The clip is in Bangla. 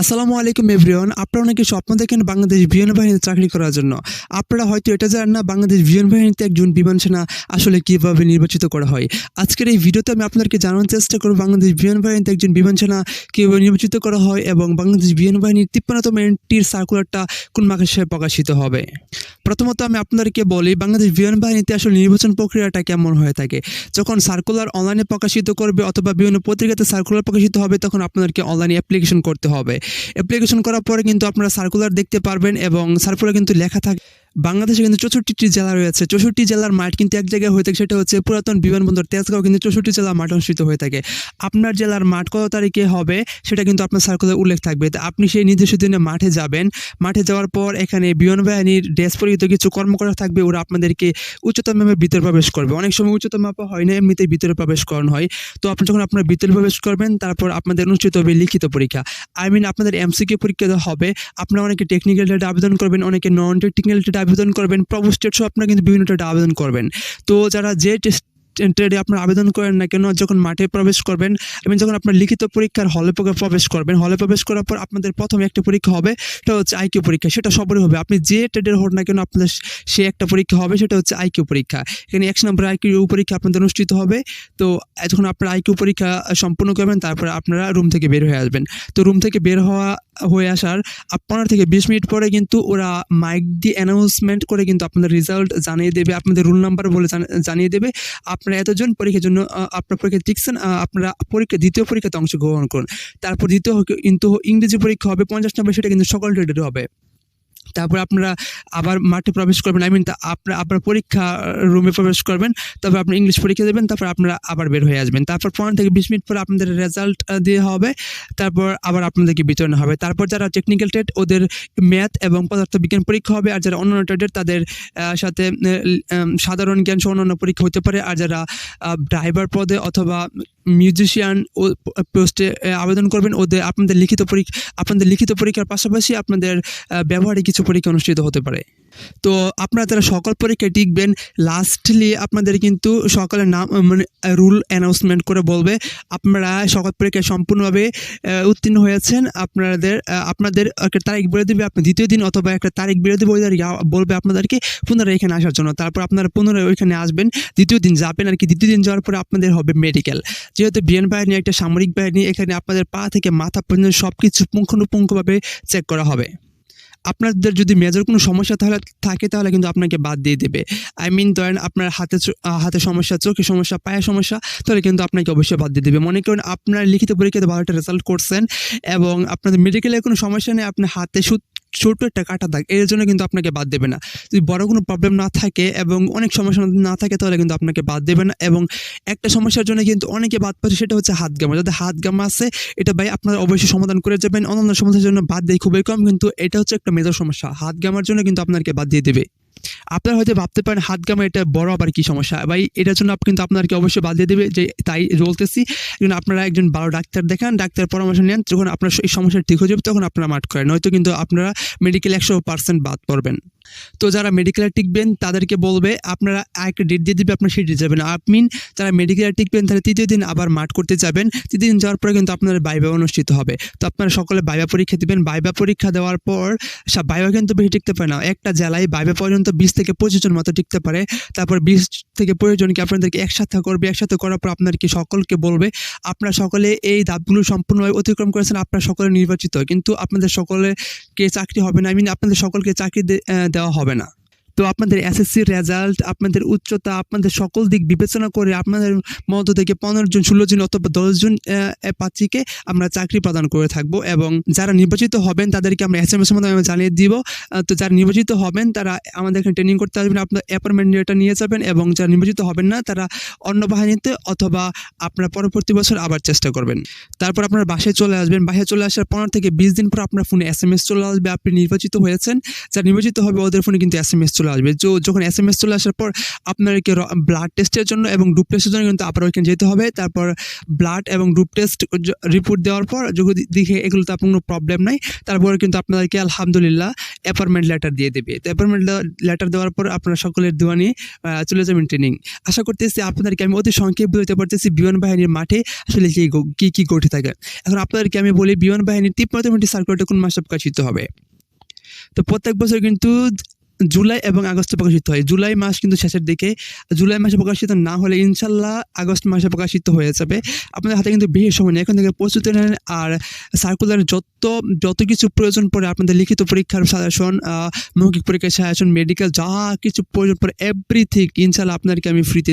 আসসালামু আলাইকুম এভরিওয়ান। আপনারা অনেকে স্বপ্ন দেখেন বাংলাদেশ বিমান বাহিনীতে চাকরি করার জন্য। আপনারা হয়তো এটা জানেন না, বাংলাদেশ বিমান বাহিনীতে একজন বিমান সেনা আসলে কীভাবে নির্বাচিত করা হয়। আজকের এই ভিডিওতে আমি আপনাদেরকে জানানোর চেষ্টা করব, বাংলাদেশ বিমান বাহিনীতে একজন বিমান সেনা কীভাবে নির্বাচিত করা হয় এবং বাংলাদেশ বিমান বাহিনীর তিপ্পান্নতম এন্ট্রির সার্কুলারটা কোন মাসে প্রকাশিত হবে। প্রথমত আমি আপনাদেরকে বলি, বাংলাদেশ বিমান বাহিনীতে আসলে নির্বাচন প্রক্রিয়াটা কেমন হয়ে থাকে? যখন সার্কুলার অনলাইনে প্রকাশিত করবে অথবা বিভিন্ন পত্রিকাতে সার্কুলার প্রকাশিত হবে, তখন আপনাদেরকে অনলাইনে অ্যাপ্লিকেশন করতে হবে। অ্যাপ্লিকেশন করার পরে কিন্তু আপনারা সার্কুলার দেখতে পারবেন এবং সার্কুলার কিন্তু লেখা থাকে বাংলাদেশে কিন্তু চৌষট্টিটি জেলা রয়েছে। চৌষট্টি জেলার মাঠ কিন্তু এক জায়গায় হয়ে থাকে, সেটা হচ্ছে পুরাতন বিমানবন্দর তেজগাঁও কিন্তু চৌষট্টি জেলার মাঠ অনুষ্ঠিত হয়ে থাকে। আপনার জেলার মাঠ কত তারিখে হবে, সেটা কিন্তু আপনার সার্কুলার উল্লেখ থাকবে। তো আপনি সেই নির্দিষ্ট দিনে মাঠে যাবেন। মাঠে যাওয়ার পর এখানে বিমান বাহিনীর ড্রেস পরিহিত কিছু কর্মকর্তা থাকবে, ওরা আপনাদেরকে উচ্চতম মাপে ভিতরে প্রবেশ করবে। অনেক সময় উচ্চতম মাপা হয় না, এমনিতেই ভিতরে প্রবেশ করানো হয়। তো আপনি যখন আপনার ভিতরে প্রবেশ করবেন, তারপর আপনাদের অনুষ্ঠিত হবে লিখিত পরীক্ষা। আই মিন আপনাদের এমসিকিউ পরীক্ষা হবে, আপনারা অনেকে টেকনিক্যাল ডেটা আবেদন করবেন, অনেকে নন টেকনিক্যাল ডেটা আবেদন করবেন, প্রভু স্টেট সহ আপনারা কিন্তু বিভিন্ন ডেটা আবেদন করবেন। তো যারা যে ট্রেডে আপনারা আবেদন করেন না কেন, যখন মাঠে প্রবেশ করবেন এবং যখন আপনার লিখিত পরীক্ষার হলে প্রবেশ করবেন, হলে প্রবেশ করার পর আপনাদের প্রথম একটা পরীক্ষা হবে, সেটা হচ্ছে আইকিউ পরীক্ষা। সেটা সবারই হবে। আপনি যে ট্রেডের হোক না কেন, আপনাদের সে একটা পরীক্ষা হবে, সেটা হচ্ছে আইকিউ পরীক্ষা। এখানে একশো নম্বর আইকিউ পরীক্ষা আপনাদের অনুষ্ঠিত হবে। তো যখন আপনারা আইকিউ পরীক্ষা সম্পূর্ণ করবেন, তারপরে আপনারা রুম থেকে বের হয়ে আসবেন। তো রুম থেকে বের হওয়া হয়ে আসার। পনেরো থেকে বিশ মিনিট পরে কিন্তু ওরা মাইক দিয়ে অ্যানাউন্সমেন্ট করে কিন্তু আপনাদের রেজাল্ট জানিয়ে দেবে, আপনাদের রুল নাম্বার বলে জানিয়ে দেবে। আপনারা এতজন পরীক্ষার জন্য আপনার পরীক্ষা টিকছেন আপনারা পরীক্ষা, দ্বিতীয় পরীক্ষাতে অংশগ্রহণ করুন। তারপর দ্বিতীয় কিন্তু ইংরেজি পরীক্ষা হবে পঞ্চাশ নম্বর, সেটা কিন্তু সকল ট্রেডের হবে। তারপর আপনারা আবার মাঠে প্রবেশ করবেন আই মিন আপনার আপনার পরীক্ষা রুমে প্রবেশ করবেন, তারপর আপনি ইংলিশ পরীক্ষা দেবেন, তারপর আপনারা আবার বের হয়ে আসবেন। তারপর পনেরো থেকে বিশ মিনিট পরে আপনাদের রেজাল্ট দিয়ে হবে, তারপর আবার আপনাদেরকে বিতরণ হবে। তারপর যারা টেকনিক্যাল টেট ওদের ম্যাথ এবং পদার্থ বিজ্ঞান পরীক্ষা হবে, আর যারা অন্যান্য ট্রেডের তাদের সাথে সাধারণ জ্ঞান সহ অন্যান্য পরীক্ষা হতে পারে। আর যারা ড্রাইভার পদে অথবা মিউজিশিয়ান ও পোস্টে আবেদন করবেন। ওদের আপনাদের লিখিত পরীক্ষা আপনাদের লিখিত পরীক্ষার পাশাপাশি আপনাদের ব্যবহারিক কিছু পরীক্ষা অনুষ্ঠিত হতে পারে। তো আপনারা তারা সকল পরীক্ষায় টিকবেন। লাস্টলি আপনাদের কিন্তু সকালের নাম মানে রুল অ্যানাউন্সমেন্ট করে বলবে। আপনারা সকল পরীক্ষায় সম্পূর্ণভাবে উত্তীর্ণ হয়েছেন। আপনাদের আপনাদের একটা তারিখ বলে দেবে আপনি দ্বিতীয় দিন অথবা একটা তারিখ বেরো দেবে বলবে আপনাদেরকে পুনরায় এখানে আসার জন্য। তারপর আপনারা পুনরায় ওইখানে আসবেন। দ্বিতীয় দিন যাবেন আর কি। দ্বিতীয় দিন যাওয়ার পরে আপনাদের হবে মেডিকেল যেহেতু বিএন বাহিনী একটা সামরিক বাহিনী, এখানে আপনাদের পা থেকে মাথা পর্যন্ত সব কিছু পুঙ্খানুপুঙ্খভাবে চেক করা হবে। আপনাদের যদি মেজর কোনো সমস্যা তাহলে থাকে, তাহলে কিন্তু আপনাকে বাদ দিয়ে দেবে। আই মিন ধরেন আপনার হাতে হাতে সমস্যা, চোখে সমস্যা, পায়ে সমস্যা, তাহলে কিন্তু আপনাকে অবশ্যই বাদ দিয়ে দেবে। মনে করেন আপনার লিখিত পরীক্ষাতে ভালো একটা রেজাল্ট করছেন এবং আপনাদের মেডিকেলের কোনো সমস্যা নেই আপনার হাতে ছোট্ট একটা কাটা দাগ, এর জন্য কিন্তু আপনাকে বাদ দেবে না। যদি বড় কোনো প্রবলেম না থাকে এবং অনেক সমস্যা না থাকে, তাহলে কিন্তু আপনাকে বাদ দেবে না এবং একটা সমস্যার জন্য কিন্তু অনেকে বাদ পাচ্ছে সেটা হচ্ছে হাত গামা। যাদের হাত গামা আছে, এটা ভাই আপনারা অবশ্যই সমাধান করে যাবেন। অন্যান্য সমস্যার জন্য বাদ দেয় খুবই কম, কিন্তু এটা হচ্ছে একটা মেজর সমস্যা। হাত গামার জন্য কিন্তু আপনাকে বাদ দিয়ে দেবে। আপনারা হয়তো ভাবতে পারেন, হাত গামা এটা বড় আবার কি সমস্যা? ভাই, এটার জন্য কিন্তু আপনাকে অবশ্যই বাদ দিয়ে দেবে যে তাই বলতেছি। এখন আপনারা একজন ভালো ডাক্তার দেখান, ডাক্তার পরামর্শ নেন, যখন আপনার এই সমস্যা ঠিক হয়ে যাবে, তখন আপনারা মাঠ করেন। নয়তো কিন্তু আপনারা মেডিকেল একশো পার্সেন্ট বাদ পড়বেন। তো যারা মেডিকেলে টিকবেন তাদেরকে বলবে, আপনারা একটা ডেট দিয়ে দিবে, আপনার সেই ডেট যাবেন আপনি যারা মেডিকেলে টিকবেন তাহলে তৃতীয় দিন আবার মাঠ করতে যাবেন। তৃতীয় দিন যাওয়ার পরে কিন্তু আপনাদের বাইবা অনুষ্ঠিত হবে। তো আপনারা সকলে বাইবা পরীক্ষা দেবেন। বাইবা পরীক্ষা দেওয়ার পর সব বাইবা কিন্তু বেশি টিকতে পারে না। একটা জেলায় বাইবা পর্যন্ত বিশ থেকে পঁচিশ জন মতো টিকতে পারে। তারপর বিশ থেকে পঁচিশ জনকে আপনাদেরকে একসাথে করবে। একসাথে করার পর আপনাদেরকে সকলকে বলবে, আপনারা সকলে এই ধাপগুলো সম্পূর্ণভাবে অতিক্রম করেছেন। আপনারা সকলে নির্বাচিত। কিন্তু আপনাদের সকলেকে চাকরি হবে না। আই মিন আপনাদের সকলকে চাকরি দেওয়া হবে না। তো আপনাদের এসএসসির রেজাল্ট আপনাদের উচ্চতা, আপনাদের সকল দিক বিবেচনা করে আপনাদের মধ্য থেকে পনেরো জন, ষোলো জন অথবা দশজন প্রার্থীকে আমরা চাকরি প্রদান করে থাকব এবং যারা নির্বাচিত হবেন তাদেরকে আমরা এস এম এস মাধ্যমে জানিয়ে দিব। তো যারা নির্বাচিত হবেন তারা আমাদের এখানে ট্রেনিং করতে আসবেন, আপনার অ্যাপয়েন্টমেন্ট এটা নিয়ে যাবেন এবং যারা নির্বাচিত হবেন না তারা অন্য বাহিনীতে অথবা আপনারা পরবর্তী বছর আবার চেষ্টা করবেন। তারপর আপনার বাসায় চলে আসবেন। বাসায় চলে আসার পনেরো থেকে বিশ দিন পর আপনার ফোনে এস এম এস চলে আসবে। আপনি নির্বাচিত হয়েছেন। যারা নির্বাচিত হবে ওদের ফোনে কিন্তু এস এম এস চলে আসবে। তো যখন এস এম এস চলে আসার পর আপনাদেরকে ব্লাড টেস্টের জন্য এবং গ্রুপ টেস্টের জন্য কিন্তু আপনার ওইখানে যেতে হবে। তারপর ব্লাড এবং গ্রুপ টেস্ট রিপোর্ট দেওয়ার পর যদি দেখে এগুলোতে আপনার কোনো প্রবলেম নাই। তারপরে কিন্তু আপনাদেরকে আলহামদুলিল্লাহ অ্যাপয়েন্টমেন্ট লেটার দিয়ে দেবে। তো অ্যাপয়েন্টমেন্ট লেটার দেওয়ার পর আপনারা সকলের দোয়া নিয়ে চলে যাবেন ট্রেনিং আশা করতেছি আপনাদেরকে আমি অতি সংক্ষেপ বলতে পারতেছি বিমান বাহিনীর মাঠে আসলে কি কী কী ঘটে থাকে। এখন আপনাদেরকে আমি বলি বিমান বাহিনীর মিনিট সার্কুলারটা কোন মাসে প্রকাশিত হবে। তো প্রত্যেক বছর কিন্তু জুলাই এবং আগস্টে প্রকাশিত হয়। জুলাই মাস কিন্তু শেষের দিকে। জুলাই মাসে প্রকাশিত না হলে ইনশাল্লাহ আগস্ট মাসে প্রকাশিত হয়ে যাবে। আপনাদের হাতে কিন্তু বেশি সময় নেই। এখন থেকে প্রস্তুতি নেন আর সার্কুলার যত যত কিছু প্রয়োজন পড়ে আপনাদের লিখিত পরীক্ষার সাজেশন মৌখিক পরীক্ষার সাজেশন মেডিকেল যা কিছু প্রয়োজন পড়ে এভরিথিং ইনশাল্লাহ আপনাদেরকে আমি ফ্রিতে